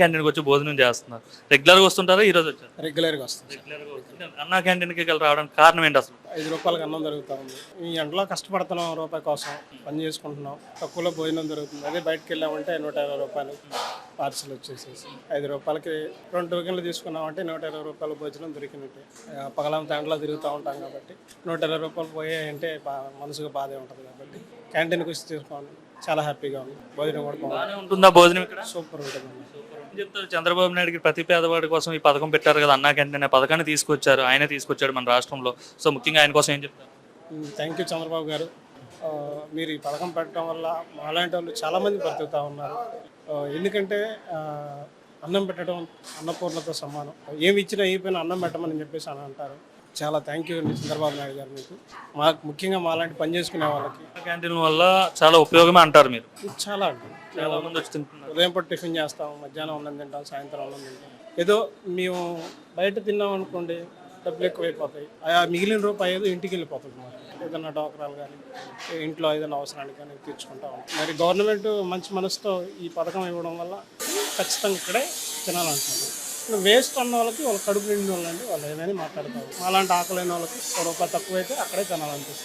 క్యాంటీన్కి వచ్చి భోజనం చేస్తున్నారు. రెగ్యులర్గా వస్తుంటారా? ఈ రోజు వచ్చారు? రెగ్యులర్గా వస్తుంది రెగ్యులర్గా అన్నా క్యాంటీన్కి వెళ్ళి రావడానికి కారణం ఏంటి అసలు? ఐదు రూపాయలకి అన్నం దొరుకుతా ఉంది. ఈ ఎండలో కష్టపడుతున్నాం రూపాయి కోసం. పని చేసుకుంటున్నాం. తక్కువలో భోజనం దొరుకుతుంది. అదే బయటకు వెళ్ళామంటే నూట ఇరవై రూపాయలు పార్సల్ వచ్చేసేసి. ఐదు రూపాయలకి రెండు టోకెన్లు తీసుకున్నామంటే నూట ఇరవై రూపాయల భోజనం దొరికినట్టే. ఆ, పగలంతా ఎండలో తిరుగుతూ ఉంటాం కాబట్టి. నూట ఇరవై రూపాయలు పోయాయంటే బా- మనసుకు బాధే ఉంటుంది కాబట్టి. క్యాంటీన్కి వచ్చి తీసుకోండి. చాలా హ్యాపీగా ఉంది. భోజనం కూడా బాగుంది. బాగానే ఉంటుందా భోజనం ఇక్కడ? సూపర్ ఉంటుంది చెప్తారు? చంద్రబాబు నాయుడుకి ప్రతి పేదవాడి కోసం ఈ పథకం పెట్టారు కదా అన్నా క్యాంటీన్ అనే పథకాన్ని తీసుకొచ్చారు. ఆయనే తీసుకొచ్చాడు మన రాష్ట్రంలో. సో ముఖ్యంగా ఆయన కోసం ఏం చెప్తారు? థ్యాంక్ యూ చంద్రబాబు గారు. మీరు ఈ పథకం పెట్టడం వల్ల మాలాంటి వాళ్ళు చాలామంది బ్రతుకుతూ ఉన్నారు. ఎందుకంటే అన్నం పెట్టడం అన్నపూర్ణతో సమానం. ఏమి ఇచ్చినా అయిపోయినా అన్నం పెట్టమని చెప్పేసి అని అంటారు. చాలా థ్యాంక్ యూ అండి చంద్రబాబు నాయుడు గారు మీకు. మాకు ముఖ్యంగా మాలాంటి పని చేసుకునే వాళ్ళకి. క్యాంటీన్ వల్ల చాలా ఉపయోగమే అంటారు మీరు. చాలా అండి. చాలా మంది వచ్చి తింటున్నారు. ఉదయం పూట టిఫిన్ చేస్తాం మధ్యాహ్నం అన్నం తింటాం సాయంత్రం అన్నం తింటాం. ఏదో మేము బయట తిన్నాం అనుకోండి డబ్బులు ఎక్కువైపోతాయి. ఆ మిగిలిన రూపాయి ఏదో ఇంటికి వెళ్ళిపోతుంది మాకు. ఏదైనా డోకరాలు కానీ ఇంట్లో ఏదైనా అవసరానికి కానీ తీర్చుకుంటా ఉంటాం. మరి గవర్నమెంట్ మంచి మనసుతో ఈ పథకం ఇవ్వడం వల్ల ఖచ్చితంగా ఇక్కడే తినాలంటున్నారు. వేస్ట్ అన్న వాళ్ళకి వాళ్ళ కడుపు నిండిన వాళ్ళండి వాళ్ళు ఏదైనా మాట్లాడతారు. అలాంటి ఆకలైన వాళ్ళకి ఒక రూపాయి తక్కువైతే అక్కడే తినాలనిపిస్తుంది.